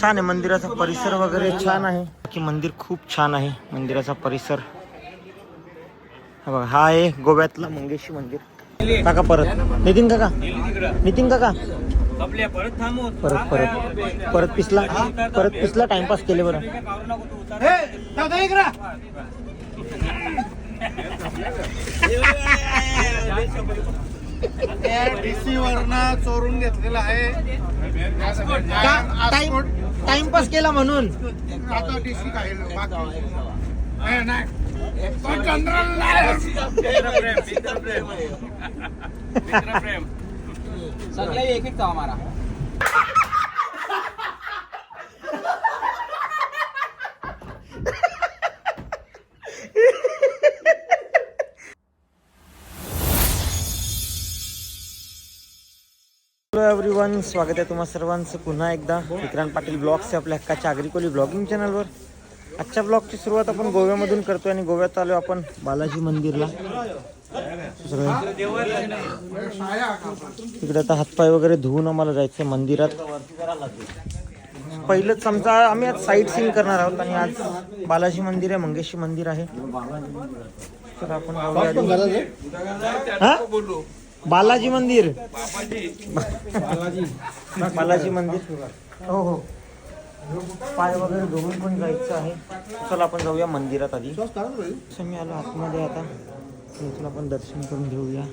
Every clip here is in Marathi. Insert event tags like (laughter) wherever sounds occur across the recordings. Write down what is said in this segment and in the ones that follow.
छान आहे मंदिराचा परिसर वगैरे छान आहे. की मंदिर खूप छान आहे मंदिराचा परिसर. हा बघा हा आहे गोव्यातला मंगेशी मंदिर. काका परत. नितीन काका. नितीन काका. परत परत. परत पिसला परत पिसला टाइमपास केले बरं. डीसी वरनं चोरून घेतलेला आहे. टाइम टाइमपास केला म्हणून? आता डीसी काय बाकी. नाही, नाही. पण जनरल नाही. सगळे एक एक चावा मारा हॅलो एव्हरीवन स्वागत आहे तुम्हा सर्वांचं. पुन्हा एकदा विक्रांत पाटील ब्लॉग्सचे आपल्या हक्काच्या आग्रिकोली ब्लॉगिंग चॅनलवर. आजच्या ब्लॉगची सुरुवात आपण गोव्यामधून करतोय आणि गोव्यात आलो आपण बालाजी मंदिरला. तिकडे आता हातपाय वगैरे धुवून आम्हाला जायचं मंदिरात. पहिलंच आमचा आम्ही आज साईट सीन करणार आहोत आणि आज बालाजी मंदिर आहे मंगेशी मंदिर आहे. तर आपण. हा? बालाजी मंदिर. बालाजी मंदिर. हो हो. पाय वगैरे धुवून पण जायचं आहे. चला आपण जाऊया मंदिरात आधी. असं मी आलो आतमध्ये आता. चला आपण दर्शन करून घेऊया.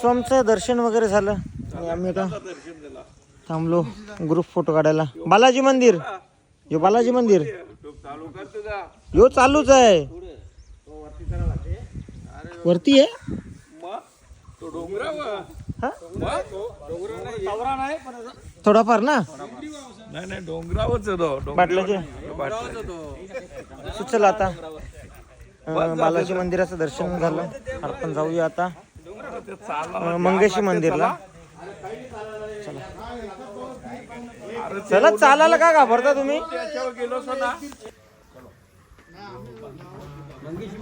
सो आमचं दर्शन वगैरे झालं. आणि आम्ही आता थांबलो ग्रुप फोटो काढायला. बालाजी मंदिर. यो बालाजी मंदिर. यो चालूच आहे. वरती आहे? हा? थोडाफार ना? नाही डोंगरावरच चल आता. बालाजी मंदिराचं दर्शन झालं. आपण जाऊया आता मंगेशी मंदिरला. चला. चला चालायला का घाबरता तुम्ही?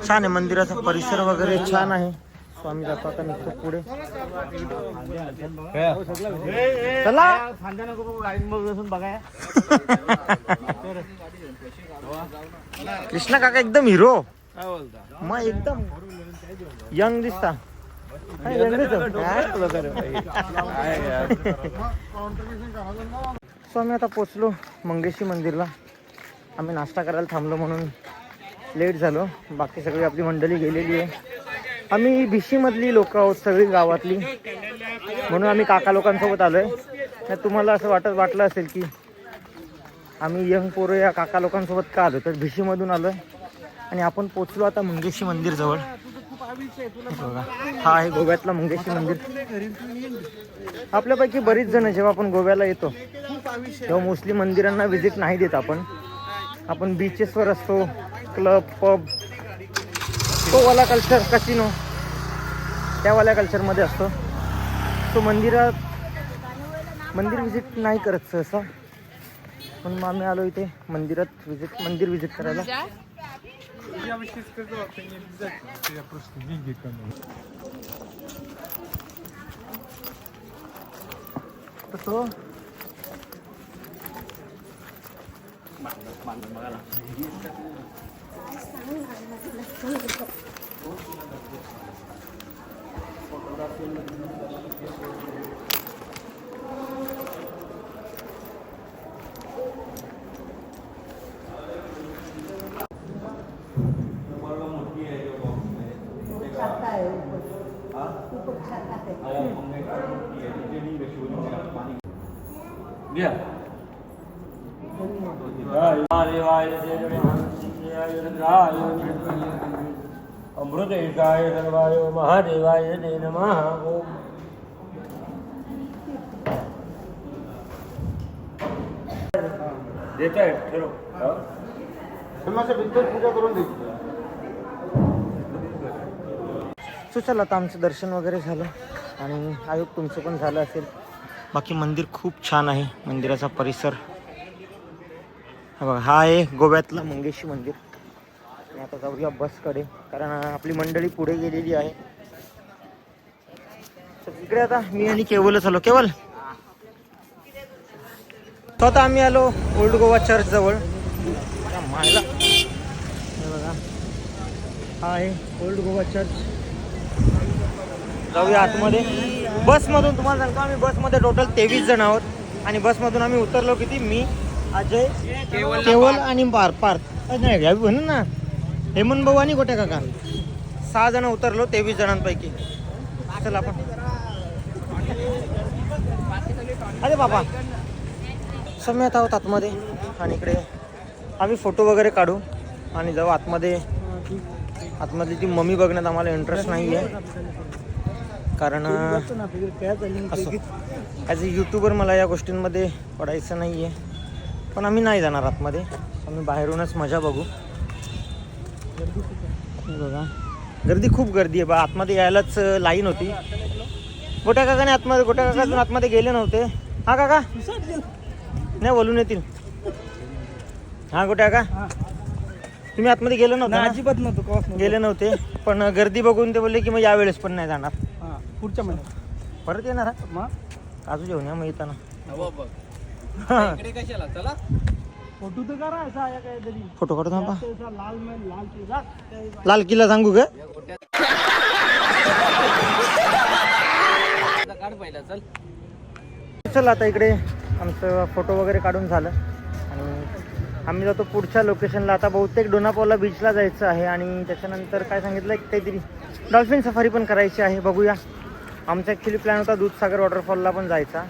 छान आहे मंदिराचा परिसर वगैरे छान आहे. स्वामी आम्ही निघतो पुढे. चला. (laughs) कृष्णा काका एकदम हिरो. मग एकदम यंग दिसता. काय काय तुला सो आम्ही आता पोचलो मंगेशी मंदिरला. आम्ही नाश्ता करायला थांबलो म्हणून लेट झालो. बाकी सगळी आपली मंडळी गेलेली आहे. आम्ही भिशीमधली लोक आहोत सगळी गावातली. म्हणून आम्ही काका लोकांसोबत आलो आहे तुम्हाला असं वाटत वाटलं असेल की आम्ही यंग पोरं या काका लोकांसोबत का आलो तर भिशीमधून आलो आहे आणि आपण पोचलो आता मंगेशी मंदिर जवळ. हा आहे गोव्यातला मंगेशी मंदिर. आपल्यापैकी बरीच जण जेव्हा आपण गोव्याला येतो तेव्हा मोस्टली मंदिरांना व्हिजिट नाही देत आपण. आपण बीचेसवर असतो क्लब पब तो वाला कल्चर कसिनो त्यावाल्या कल्चरमध्ये असतो. तो मंदिरात मंदिर व्हिजिट नाही करत सहसा. पण मग आम्ही आलो इथे मंदिरात व्हिजिट मंदिर व्हिजिट करायला. Я вообще сказал, это не обязательно, я просто деньги экономлю. Что? Thank you. तर तो अमृतेशाय सर्वाय महादेवाय ते नमः ओम देत आहे ठेव पूजा करून देतो सो चला आता आमचं दर्शन वगैरे झालं आणि आयोग तुमचं पण झालं असेल. बाकी मंदिर खूप छान आहे मंदिराचा परिसर. बघा हा आहे गोव्यातला मंगेशी मंदिर. आणि आता जाऊया बसकडे कारण आपली मंडळी पुढे गेलेली आहे. तर आता मी आणि केवलच आलो. केवल? तो आता आम्ही आलो ओल्ड गोवा चर्च जवळ. मायला. बघा हा आहे ओल्ड गोवा चर्च. जाऊया आतमध्ये. बसमधून तुम्हाला सांगतो आम्ही बसमध्ये टोटल तेवीस जण आहोत. आणि बसमधून आम्ही उतरलो किती? मी अजय केवल आणि पार पार्थ. नाही घ्यावी म्हणून ना. हेमंत भाऊ आणि गोट्या काका. सहा जण उतरलो तेवीस जणांपैकी. चला आपण. अरे बाबा. समेत आहोत आतमध्ये. आणि इकडे आम्ही फोटो वगैरे काढू. आणि जाऊ आतमध्ये. आतमध्ये ती मम्मी बघण्यात आम्हाला इंटरेस्ट नाही आहे कारण ॲज अ यूट्यूबर मला या गोष्टींमध्ये पडायचं नाही आहे पण आम्ही नाही जाणार आतमध्ये. आम्ही बाहेरूनच मजा बघू. बघा. गर्दी खूप गर्दी आहे. बा आतमध्ये यायलाच लाईन होती. गोट्या काकाने आतमध्ये गोट्या काका अजून आतमध्ये गेले नव्हते. हा काका? नाही बोलून येतील. हा गोट्या काका? तुम्ही आतमध्ये गेले नव्हते? अजिबात नव्हतो. गेले नव्हते. पण गर्दी बघून ते बोलले की मग यावेळेस पण नाही जाणार. पुढच्या महिन्यात. परत येणार हा? मग? काजू घेऊन या मग येताना. फोटो तर करायचा या काहीतरी फोटो काढतो त्याचा लाल मैल लाल किल्ला लाल किल्ला सांगू का? चल आता इकडे. आमचं फोटो वगैरे काढून झालं. आम्ही जातो पुढच्या लोकेशनला आता बहुतेक डोनापावला बीचला जायचं आहे आणि त्याच्यानंतर काय सांगितलं एक काहीतरी डॉल्फिन सफारी पण करायची आहे. बघूया. आमचा ॲक्च्युली प्लॅन होता दूधसागर वॉटरफॉलला पण जायचा.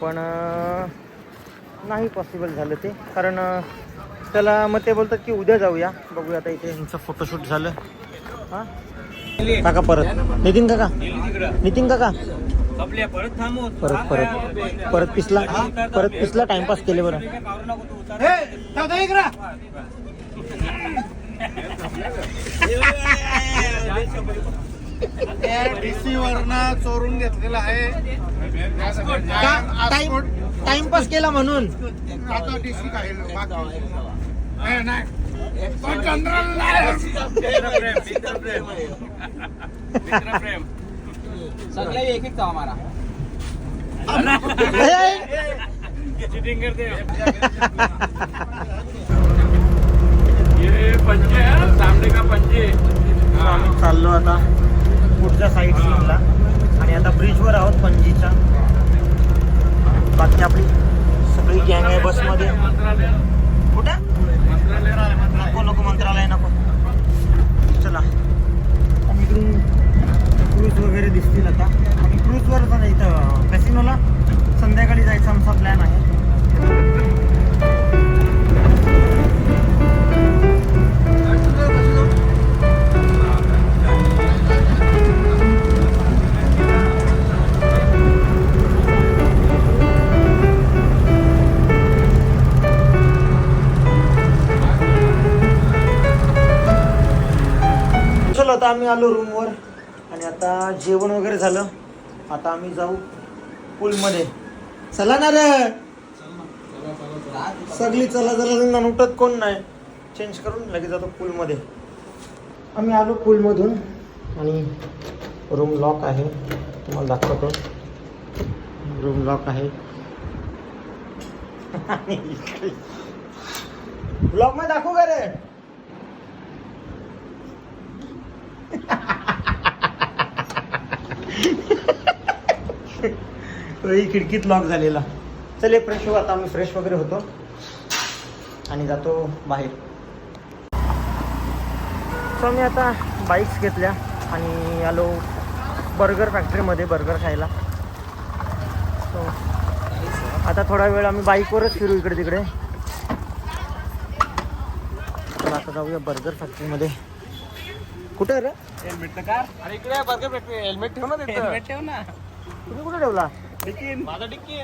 पण नाही पॉसिबल झालं ते. कारण त्याला मग ते बोलतात की उद्या जाऊया. बघूया आता इथे यांचं फोटोशूट झालं. हां? काका परत. नितीन काका. नितीन काका. परत परत परत पिसला परत पिसला टाइमपास केले बरं डीसी वरनं चोरून घेतलेला आहे टाइम टाइमपास केला म्हणून आता डीसी काय बाकी नाही, ये पंजे सामने का पंजे आम्ही चाललो आता पुढच्या साईड सीनला आणि आता ब्रिजवर आहोत पणजीच्या. बाकी आपली सगळी गँग आहे बसमध्ये. कुठे? नको नको मंत्रालय नको चला आणि इकडून क्रूज वगैरे दिसतील आता. आणि क्रूजवर पण इथं कॅसिनोला संध्याकाळी जायचा आमचा प्लॅन आहे. आता आम्ही आलो रूम जेवण वगैरे झालं. आता आम्ही जाऊ पूलमध्ये. चला ना रे. सगळी चला चला उठत कोण नाही. चेंज करून लगेच जातो पूलमध्ये. आम्ही आलो पूलमधून आणि रूम लॉक आहे. तुम्हाला दाखवतो. रूम लॉक आहे. (laughs) ब्लॉकमध्ये दाखवू का रे? (laughs) तोही खिडकीत लॉक झालेला. चल फ्रेश हो आता आम्ही फ्रेश वगैरे होतो. आणि जातो बाहेर. सो मी आता बाईक्स घेतल्या आणि आलो बर्गर फॅक्टरीमध्ये बर्गर खायला. सो आता थोडा वेळ आम्ही बाईकवरच फिरू इकडे तिकडे. तर आता जाऊया बर्गर फॅक्टरीमध्ये कुठे रे? अरे इकडे बर्गर भेटते हेल्मेट ठेव ना हेल्मेट ठेव ना. तुम्ही कुठे ठेवला? माझा डिक्की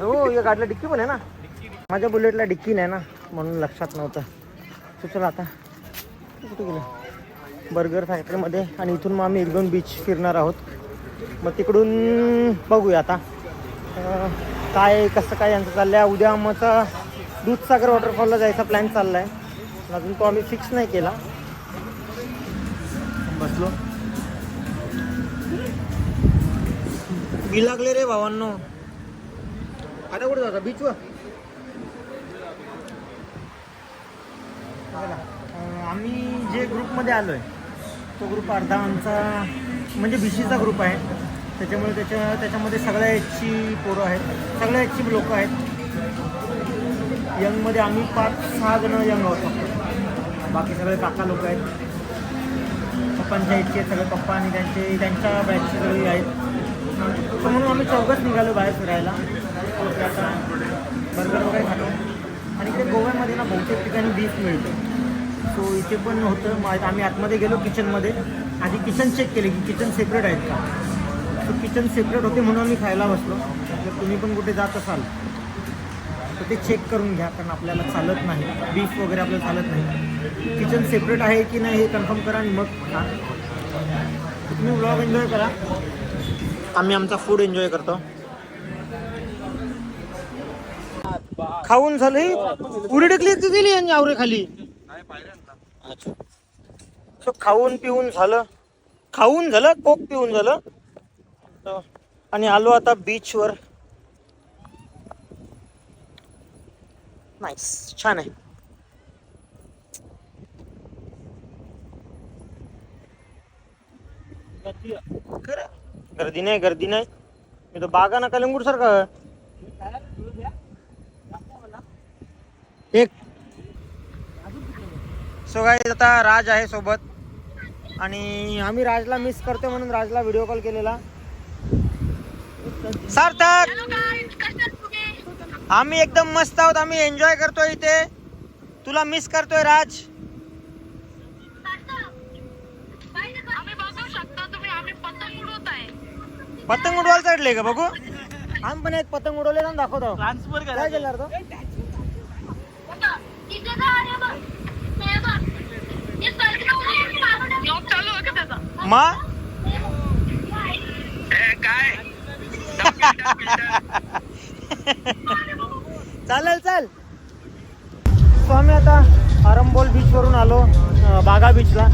हो या गाडीला डिक्की पण आहे ना माझ्या बुलेटला डिक्की नाही ना म्हणून लक्षात नव्हतं. तू चला आता. कुठे गेलं? बर्गर फॅक्टरीमध्ये आणि इथून मग आम्ही एक दोन बीच फिरणार आहोत. मग तिकडून बघूया आता. काय कसं काय यांचं चाललं आहे उद्या आमचा दूधसागर वॉटरफॉलला जायचा प्लॅन चालला आहे अजून तो आम्ही फिक्स नाही केला. बसलो. बी लागले रे भावांनो. आता कुठे जाता? बीचवर आम्ही जे ग्रुपमध्ये आलो आहे तो ग्रुप अर्धा आमचा म्हणजे बीसीचा ग्रुप आहे. त्याच्यामुळे त्याच्या त्याच्यामध्ये सगळ्या एजची पोरं आहेत. सगळ्या एजची लोकं आहेत. यंगमध्ये आम्ही पाच सहा जण यंग आहोत बाकी सगळे काका लोक आहेत. पप्पांच्या एजचे सगळे पप्पा आणि त्यांचे त्यांच्या बॅचचे सगळे आहेत. तर म्हणून आम्ही चौघच निघालो बाहेर फिरायला. बर्गर वगैरे खातो. आणि इथे गोव्यामध्ये ना बहुतेक ठिकाणी बीफ मिळतं. सो इथे पण होतं. मग आम्ही आतमध्ये गेलो किचनमध्ये आधी किचन चेक केले की किचन सेपरेट आहेत का? सो किचन सेपरेट होते म्हणून आम्ही खायला बसलो. जर तुम्ही पण कुठे जात असाल तर ते चेक करून घ्या कारण आपल्याला चालत नाही. बीफ वगैरे आपल्याला चालत नाही. किचन सेपरेट आहे की नाही हे कन्फर्म करा आणि मग खा. तुम्ही ब्लॉग एन्जॉय करा. आम्ही आमचा फूड एन्जॉय करतो. खाऊन झालं. उडी टेकली की गेली यांनी आवरे खाली? अच्छा. सो खाऊन पिऊन झालं. खाऊन झालं कोक पिऊन झालं. आणि आलो आता बीचवर नाईस छान आहे. खरं? गर्दी नाही गर्दी नाही. मी तर बागा ना कलिंगूड सारखं एक. सो काय आता राज आहे सोबत. आणि आम्ही राजला मिस करतो म्हणून राजला व्हिडिओ कॉल केलेला. सार्थक! आम्ही एकदम मस्त आहोत. आम्ही एन्जॉय करतोय इथे. तुला मिस करतोय राज आम्ही बघू शकतो तुम्ही आम्ही पतंग उडवत आहे पतंग उडवायला चढले का बघू? आम्ही पण एक पतंग उडवले ना दाखवतो. ट्रान्सफर काय केलं तो? तिथे जा अरे बघ बघ सर्किट जॉब चालू आहे का त्याचा मा चालेल. चाल सो आम्ही आता आरंबोल बीचवरून आलो अं, बागा बीचला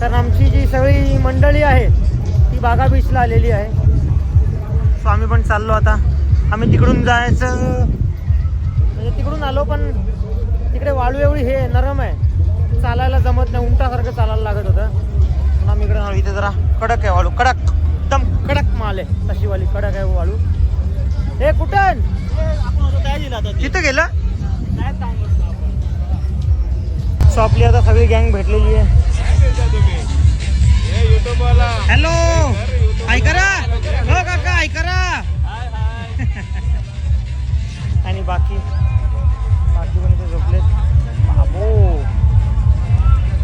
कारण आमची जी सगळी मंडळी आहे ती बागा बीचला आलेली आहे. सो आम्ही पण चाललो आता. आम्ही तिकडून जायचं. म्हणजे तिकडून आलो पण तिकडे वाळू एवढी हे नरम आहे. चालायला जमत नाही उंटासारखं चालायला लागत होतं. म्हणून आम्ही इकडे आलो. इथे जरा कडक आहे वाळू. कडक एकदम कडक माल आहे तशी वाली कडक आहे वाळू. हे कुठं? तिथं गेलं? सो आपली आता सगळी गँग भेटलेली आहे. हॅलो ऐकरा हो काका ऐकरा आणि बाकी? बाकी पण ते झोपलेत? बाबो.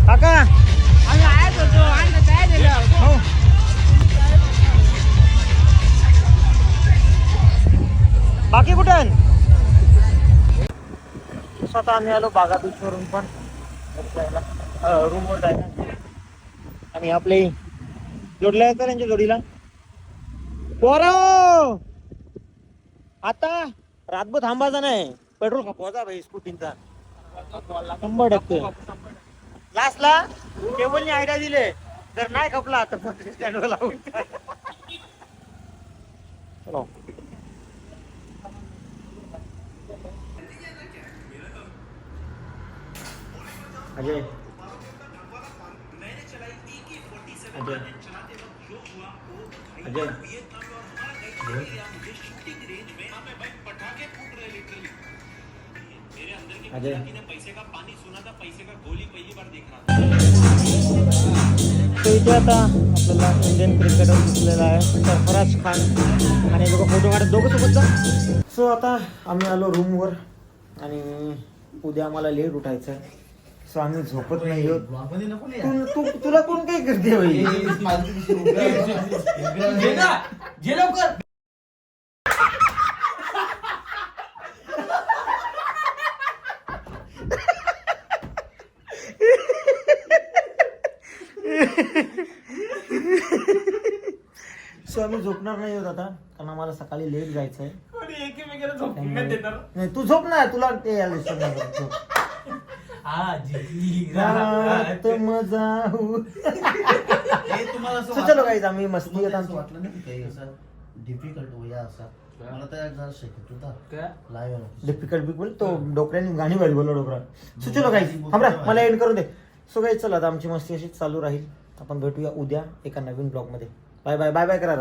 काका? हो. बाकी कुठं? स्वतः आम्ही आलो बागा बीचवरून पण रूमवर जायला. आणि आपले जोडल्या का त्यांच्या जोडीला? पोर हो! आता रातभर थांबायचा नाही. पेट्रोल खपवायचा भाई स्कूटीचा. शंभर टक्के. लास्टला केबलनी आयडिया दिले. जर नाही खपला तर स्टँडवर लावून चलो. अजय. अजय. अजय अजय. तो इथे आता आपल्याला इंडियन क्रिकेटर दिसलेला आहे सरफराज खान आणि बघा फोटो काढत दोघं सोबतचा सो आता आम्ही आलो रूमवर आणि उद्या आम्हाला लेट उठायचं आहे स्वामी झोपत नाही तुला कोण काही करते स्वामी झोपणार नाही होत आता कारण आम्हाला सकाळी लेट जायचंय. नाही तू झोप ना तुला ते यायला disturb हा रात मजा हो. हे चलो आम्ही मस्ती तुम्हाला येत असं आमची. वाटलं नाही काही असं डिफिकल्ट होया असा? मला तर जरा शिकत होता काय? लाईव्ह डिफिकल्ट बिकल तो डोकऱ्याने गाणी वाजवलं बोललो डोकरा सो चलो काही थांबरा मला एंड करू दे. सो काही चला आता आमची मस्ती अशीच चालू राहील. आपण भेटूया उद्या एका नवीन ब्लॉगमध्ये. बाय बाय बाय बाय करा